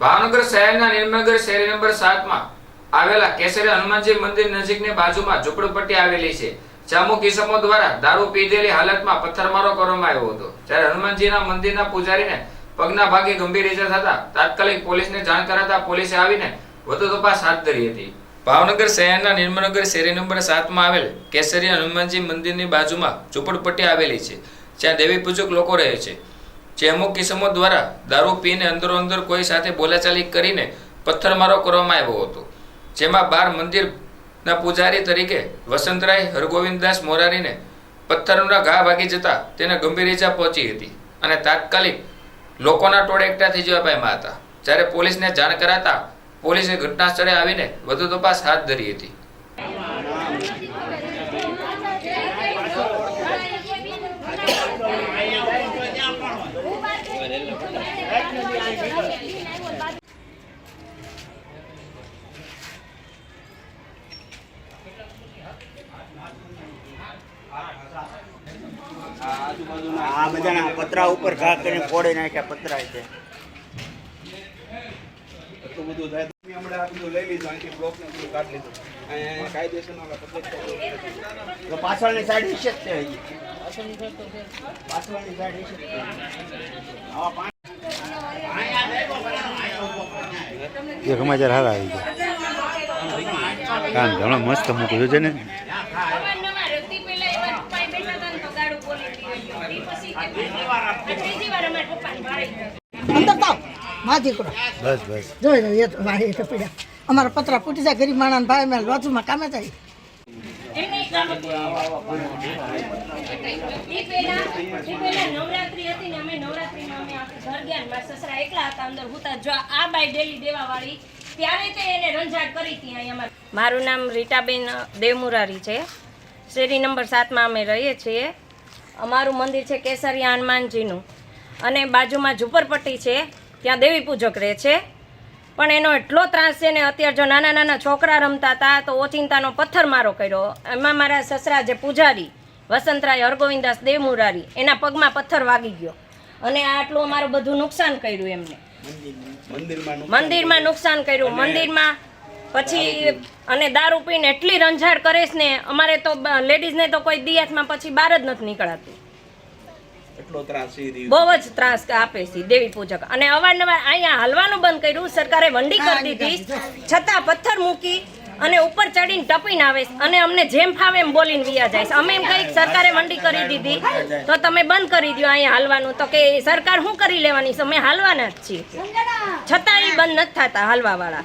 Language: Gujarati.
ભાવનગર શહેરના નિર્મલગર શેરી નંબર સાતમાં આવેલા કેસરી હનુમાનજી મંદિર નજીકની બાજુમાં ઝૂંપડપટ્ટી આવેલી છે જ્યાં અમુક ઈસમો દ્વારા દારૂ પીધેલી હાલતમાં પથ્થરમારો કરવામાં આવ્યો હતો. જ્યારે હનુમાનજીના મંદિરના પૂજારીને પગના ભાગે ગંભીર ઇજા થતા તાત્કાલિક પોલીસને જાણ કરાતા પોલીસે આવીને વધુ તપાસ હાથ ધરી હતી. ભાવનગર શહેરના નિર્મલનગર શેરી નંબર સાતમાં આવેલ કેસરી હનુમાનજી મંદિરની બાજુમાં ઝૂંપડપટ્ટી આવેલી છે, જ્યાં દેવી પૂજક લોકો રહે છે. જે અમુક કિસ્મો દ્વારા દારૂ પીને અંદરો અંદર કોઈ સાથે બોલાચાલી કરીને પથ્થરમારો કરવામાં આવ્યો હતો, જેમાં બાર મંદિરના પૂજારી તરીકે વસંતરાય હરગોવિંદદાસ મોરારીને પથ્થરના ઘા ભાગી જતા તેને ગંભીર ઈજા પહોંચી હતી અને તાત્કાલિક લોકોના ટોળે એકઠા થઈ જવા પામ્યા હતા. જ્યારે પોલીસને જાણ કરાતા પોલીસે ઘટના સ્થળે આવીને વધુ તપાસ હાથ ધરી હતી. આ બધાના પતરા ઉપર ઘા કરીને ફોડી નાખ્યા પતરા છે. પાછળની સાઈડ આ બધું લઈ લીધું અહીંથી બ્લોક ને બધું કાઢી લીધું અહીંયા કાયદેસર ઓલા પતંગ તો પાછળની સાઈડ હશે જ તે હજી. પાછળની સાઈડ હશે એક સમાચાર હારા આવી ગયા. કામ ઘણો મસ્ત મૂક્યું છે ને. બસ બસ. જોઈ લો અમારા પતરા ફૂટી જાય ગરીબ માણસ ભાઈ મેં લોજુમાં કામે નવરાત્રી હતી ને અમે નવરાત્રીમાં અમે આખું ઘર ગયા મારા સસરા એકલા હતા અંદર હુતા જો. આ બાઈ ડેલી દેવા વાળી ત્યારે તે એને રંજાડ કરી હતી અહીંયા મારું નામ રીટાબેન દેવમુરારી છે. શેરી નંબર સાતમાં અમે રહીએ છીએ. અમારું મંદિર છે કેસરિયા હનુમાનજીનું. અને બાજુમાં ઝુંપરપટ્ટી છે, ત્યાં દેવી પૂજક રહે છે. પણ એનો એટલો ત્રાસ છે ને અત્યારે જો નાના નાના છોકરા રમતા હતા તો ઓચિંતાનો પથ્થર મારો કર્યો. એમાં મારા સસરા જે પૂજારી વસંતરાય હરગોવિંદાસ દેવમુરારી, એના પગમાં પથ્થર વાગી ગયો. અને આ આટલું અમારું બધું નુકસાન કર્યું એમને. મંદિરમાં મંદિરમાં નુકસાન કર્યું. મંદિરમાં પછી અને દારૂ પીને એટલી રંજાડ કરે છે ને અમારે તો લેડીઝને તો કોઈ દિયાતમાં પછી બહાર જ નથી નીકળાતું. બહુ જ ત્રાસ આપે છે દેવી પૂજક. અને અવારનવાર અહીંયા હાલવાનું બંધ કર્યું. સરકારે વંડી કરી દીધી. છતાં પથ્થર મૂકી અને ઉપર ચડીને ટપીને આવે અને અમને જેમ ફાવે એમ બોલીને વિયા જાય અમે એમ કહીએ સરકારે મંડી કરી દીધી, તો તમે બંધ કરી દો અહીંયા હાલવાનું. તો કે સરકાર શું કરી લેવાની અમે હાલવાના જ છીએ. છતાં એ બંધ નથી થતા, હાલવાવાળા.